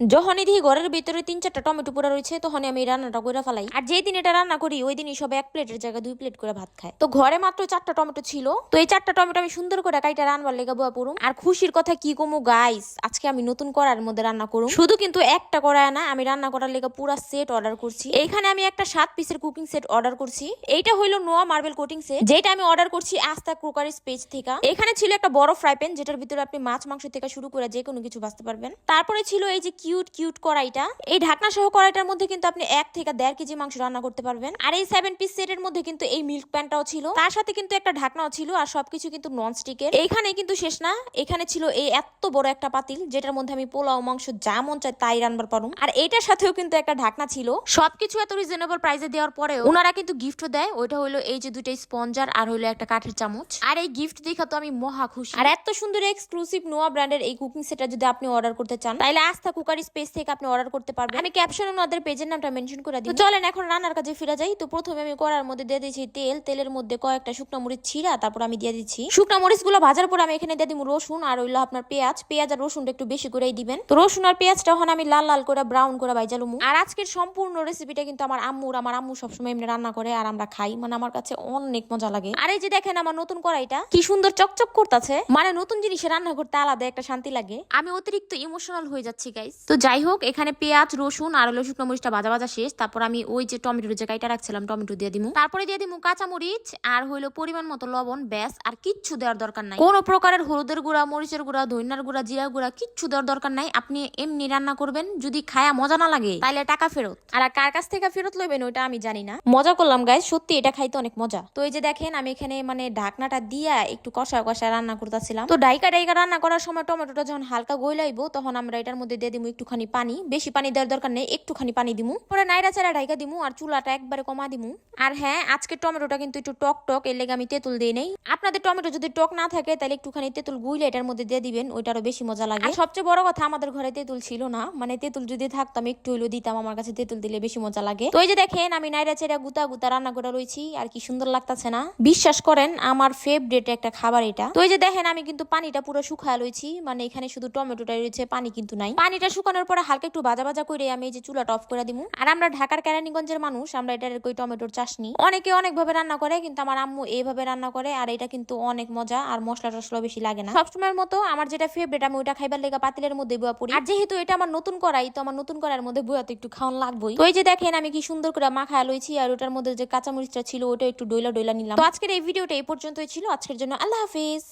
যখনই দেখি ঘরের ভিতরে তিন চারটা টমেটো পোড়া রয়েছে তখন আমি রান্নাটা করে ফেলাই। আর যেই দিন এটা রান্না করি, ওই দিনই সব এক প্লেটের জায়গায় দুই প্লেট করে ভাত খায়। তো ঘরে মাত্র চারটা টমেটো ছিল। তো এই চারটা টমেটো আমি সুন্দর করে কাইটা রান্নার লেগে বুয়া পড়ুম। আর খুশির কথা কি কমু গাইস আজকে আমি নতুন করার মধ্যে রান্না করুম। শুধু কিন্তু একটা করায় না, আমি রান্না করার লেগে পুরা সেট অর্ডার করছি। এইখানে আমি একটা সাত পিসের কুকিং সেট অর্ডার করছি। এইটা হইল নোয়া মার্বেল কোটিং সেট যেটা আমি অর্ডার করছি আস্তা ক্রোকারিস পেজ থেকে। এখানে ছিল একটা বড় ফ্রাই প্যান যেটার ভিতরে আপনি মাছ, মাংস থেকে শুরু করে যে কোনো কিছু বাঁচতে পারবেন। তারপরে ছিল এই যে কিউট কিউট কড়াইটা। এই ঢাকনা সহ কড়াইটার মধ্যে কিন্তু আপনি এক থেকে দেড় কেজি মাংস রান্না করতে পারবেন। আর এই সেভেন পিস সেটের মধ্যে কিন্তু এই মিল্ক প্যানটাও ছিল। তার সাথে কিন্তু একটা ঢাকনাও ছিল আর সবকিছু কিন্তু নন স্টিকের এইখানে কিন্তু শেষ না। এখানে ছিল এই এত বড় একটা পাতিল, যেটার মধ্যে আমি পোলাও, মাংস যা মন চায় তাই রান্নার পারুম। আর এটার সাথেও কিন্তু একটা ঢাকনা ছিল। সবকিছু এত রিজনেবল প্রাইসে দেওয়ার পরেও ওনারা কিন্তু গিফটও দেয়। ওইটা হলো এই যে দুইটা স্পঞ্জার আর হলো একটা কাঠের চামচ। আর এই গিফট দেখা তো আমি মহা খুশি। আর এত সুন্দর এক্সক্লুসিভ নোয়া ব্র্যান্ডের এই কুকিং সেটটা যদি আপনি অর্ডার করতে চান, তাহলে আস্থা কুকারি স্পেস থেকে আপনি অর্ডার করতে পারবেন। আমি ক্যাপশন ওনাদের পেজের নামটা মেনশন করে দিই। চলেন এখন রান্নার কাজে ফিরে যাই। তো প্রথমে আমি কড়ার মধ্যে দিয়ে দিয়েছি তেল। তেলের মধ্যে কয়েকটা শুকনো মরিচ ছিঁড়া তারপর আমি দিয়ে দিচ্ছি শুকনো মরিচগুলো ভাজার পর আমি এখানে দিয়ে দিব রসুন আর হইল আপনার পেঁয়াজ। পেঁয়াজ আর রসুনটা একটু বেশি করেই দিবেন। তো রসুন আর পেঁয়াজটা এখন আমি লাল লাল করে ব্রাউন করে ভাইজালুমু আর আজকের সম্পূর্ণ রেসিপিটা কিন্তু আমার আম্মুর। আমার আম্মু সবসময় এমনি রান্না করে আর আমরা খাই। মানে আমার কাছে অনেক মজা লাগে। আর এই যে দেখেন আমার নতুন কড়াইটা কি সুন্দর চকচক করতেছে। মানে নতুন জিনিসে রান্না করতে আলাদা একটা শান্তি লাগে। আমি অতিরিক্ত ইমোশনাল হয়ে যাচ্ছি গাইস তো যাই হোক এখানে পেঁয়াজ, রসুন আর হলো শুকনো মরিচটা ভাজা ভাজা শেষ। তারপর আমি ওই যে টমেটোর যে কাইটা রাখছিলাম, টমেটো দিয়ে দিমু। তারপরে দিয়ে দিমু কাঁচা মরিচ আর হইল পরিমাণ মতো লবণ, ব্যাস, আর কিচ্ছু দেওয়ার দরকার নাই। কোনো প্রকারের হলুদের গুঁড়া, মরিচের গুঁড়া ধইনার গুঁড়া, জিরা গুঁড়া, কিচ্ছু দেওয়ার দরকার নাই। আপনি এমনি রান্না করবেন, যদি খায়া মজা না লাগে তাহলে টাকা ফেরত। আর কার কাছ থেকে ফেরত লইবেন, ওইটা আমি জানি না। মজা করলাম গাইজ সত্যি এটা খাইতে অনেক মজা। তো এই যে দেখেন, আমি এখানে মানে ঢাকনাটা দিয়া একটু কষা কষা রান্না করতেছিলাম। তো ডাইকা ডাইকা রান্না করার সময় টমেটোটা যখন হালকা গইলাইবো, তখন আমরা এটার মধ্যে দিয়ে দিমু একটুখানি পানি, বেশি পানি দেওয়ার দরকার নেই, একটুখানি পানি দিমু। পরে নাইরা চারা ডাইকা দিমু আর চুলাটা একবারে কমা দিমু। আর হ্যাঁ আজকে টমেটোটা কিন্তু একটু টক টক, এর লেগে আমি তেঁতুল দিই নেই। আপনাদের টমেটো যদি টক না থাকে, তাহলে একটুখানি তেঁতুল গুইলে এটার মধ্যে দিয়ে দিবেন, ওইটারও বেশি মজা লাগে। সবচেয়ে বড় কথা, আমাদের ঘরে তেঁতুল ছিল না মানে তেঁতুল যদি থাকতো আমি একটু হইল দিতাম, আমার কাছে তেঁতুল দিলে বেশি মজা লাগে। তো এই যে দেখেন, আমি নাইরা চেরা গুতা গুতা রান্না করে রয়েছি আর কি সুন্দর লাগতাছে না? বিশ্বাস করেন, আমার ফেভারিট একটা খাবার এটা। তো এই যে দেখেন, আমি কিন্তু পানিটা পুরো শুকায় লইছি মানে এখানে শুধু টমেটোটা রয়েছে, পানি কিন্তু নাই। পানিটা শুকানোর পরে হালকা একটু ভাজা ভাজা করে আমি এই যে চুলাটা অফ করে দিমু। আর আমরা ঢাকার কেরানীগঞ্জের মানুষ, আমরা এটার কই টমেটোর অনেকে অনেক ভাবে রান্না করে, কিন্তু আমার আম্মু এইভাবে রান্না করে, আর এটা কিন্তু অনেক মজা, আর মশলা টসলা বেশি লাগে না। সবসময়ের মতো আমার যেটা ফেভারিট আমি ওইটা খাইবার লেগে পাতিলের মধ্যে বুয়া পড়ি। আর যেহেতু এটা আমার নতুন করাই তো আমার নতুন করার মধ্যে বুয়া তো একটু খাওয়ান লাগবেই। তো এই যে দেখেন, আমি কি সুন্দর করে মাখা লইছি, আর ওটার মধ্যে যে কাঁচামরিচটা ছিল, ওটা একটু ডইলা ডইলা নিলাম। তো আজকের এই ভিডিওটা এই পর্যন্তই ছিল। আজকের জন্য আল্লাহ হাফিজ।